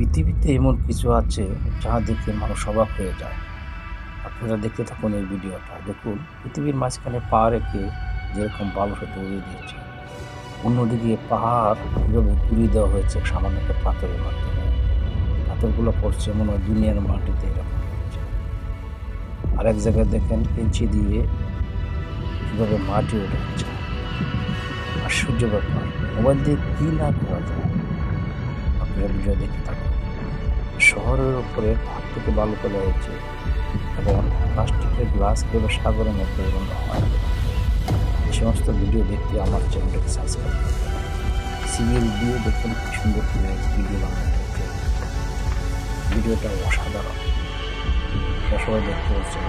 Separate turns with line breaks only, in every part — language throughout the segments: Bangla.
পৃথিবীতে এমন কিছু আছে যা দেখে মানুষ অবাক হয়ে যায়। আপনারা দেখতে থাকুন এই ভিডিওটা। দেখুন, পৃথিবীর মাঝখানে পা রেখে যেরকম বালুসে দৌড়িয়ে দিয়েছে, অন্যদিকে পাহাড় কীভাবে ঘুরিয়ে দেওয়া হয়েছে সামান্য একটা পাথরের মাধ্যমে। পাথরগুলো পড়ছে মনে হয় দুনিয়ার মাটিতে এরকম পড়ছে আর এক জায়গায় দেখেন পেঁচি দিয়ে কীভাবে মাটি ওঠাচ্ছে আশ্চর্য ব্যাপার, মোবাইল দিয়ে কী না করা যায়? আপনারা ভিডিও দেখে থাকুন শহরের উপরে ভাগ থেকে বালু ফেলা হয়েছে এবং প্লাস্টিকের গ্লাস কীভাবে সাগরের মধ্যে পরিণত হয় এই সমস্ত ভিডিও দেখতে আমার চ্যানেলটাকে সাবস্ক্রাইব করবেন সিরিয়াল দিয়ে দেখুন কি সুন্দর করে ভিডিও বানানো ভিডিওটা অসাধারণ। সবাই দেখতে পাচ্ছেন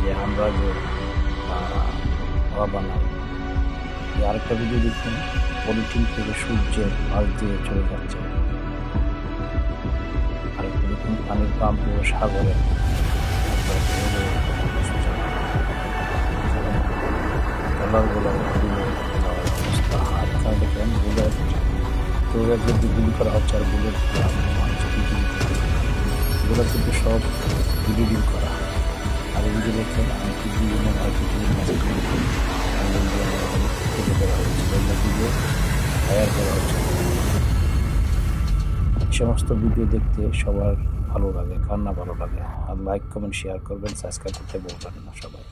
যে আমরা যে বানাই আরেকটা ভিডিও দেখুন। পলিথিন থেকে সূর্যের মাছ দিয়ে চলে যাচ্ছে। আরেকটা দেখুন, পানির পাম্প পুরো সাগরে। করা হচ্ছে আর বুলেট সব করা আর এগুলো করা উচিত সমস্ত ভিডিও দেখতে সবার ভালো লাগে কান্না ভালো লাগে, আর লাইক কমেন্ট শেয়ার করবেন সাবস্ক্রাইব করতে বলবেন না সবাই।